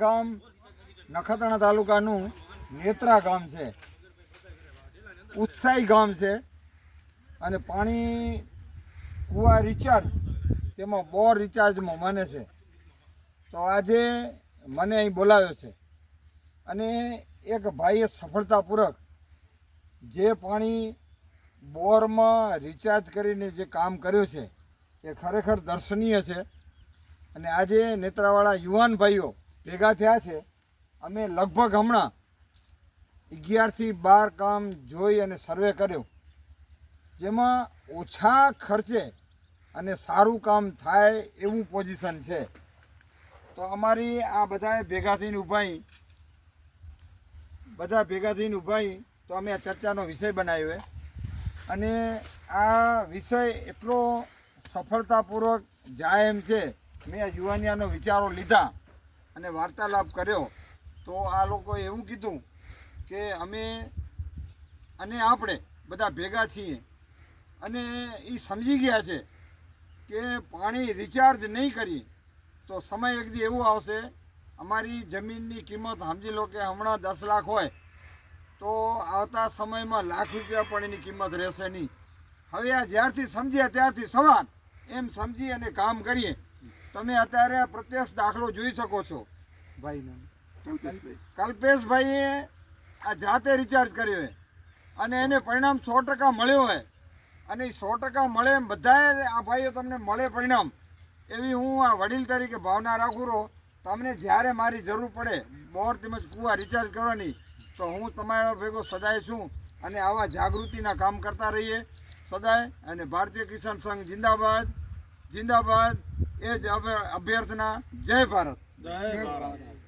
ગામ, નખત્રાણા તાલુકાનું નેત્રા ગામ છે. ઉત્સાહી ગામ છે. અને પાણી કૂવા રિચાર્જ તેમાં બોર રિચાર્જમાં મને છે. તો આજે મને અહીં બોલાવ્યો છે. અને એક ભાઈએ સફળતાપૂર્વક જે પાણી બોરમાં રિચાર્જ કરીને જે કામ કર્યું છે, એ ખરેખર દર્શનીય છે. અને આજે નેત્રાવાળા યુવાન ભાઈઓ ભેગા થયા છે. અમે લગભગ હમણાં અગિયારથી બાર કામ જોઈ અને સર્વે કર્યો. જેમાં ઓછા ખર્ચે અને સારું કામ થાય એવું પોઝિશન છે. તો અમારી આ બધાએ ભેગા થઈને ઊભાઈ બધા ભેગા થઈને ઊભાઈ તો અમે આ ચર્ચાનો વિષય બનાવ્યો અને આ વિષય એટલો સફળતાપૂર્વક જાય એમ છે. મેં યુવાનિયાનો વિચારો લીધા. અને વાર્તાલાપ કર્યો, તો આ લોકોએ એવું કીધું કે અમે અને આપણે બધા ભેગા છીએ અને એ સમજી ગયા છે કે પાણી રિચાર્જ નહીં કરીએ, તો સમય એકદી એવો આવશે, અમારી જમીનની કિંમત સમજી લો કે હમણાં દસ લાખ હોય, તો આવતા સમયમાં લાખ રૂપિયા પણ એની કિંમત રહેશે નહીં. હવે આ જ્યારથી સમજ્યા ત્યારથી સવાલ, એમ સમજી અને કામ કરીએ. તમે અત્યારે આ પ્રત્યક્ષ દાખલો જોઈ શકો છો. ભાઈ કલ્પેશભાઈએ આ જાતે રિચાર્જ કર્યો હોય અને એને પરિણામ સો ટકા મળ્યો હોય અને એ સો ટકા મળે એમ બધાએ આ ભાઈઓ તમને મળે પરિણામ. એવી હું આ વડીલ તરીકે ભાવના રાખું રહો તમને જ્યારે મારી જરૂર પડે બોર તેમજ કુવા રિચાર્જ કરવાની તો હું તમારા ભેગો સદાય છું અને આવા જાગૃતિના કામ કરતા રહીએ. સદાય અને ભારતીય કિસાન સંઘ જિંદાબાદ. જિંદાબાદ. એ જ અભ્યર્થના. જય ભારત. જય ભારત.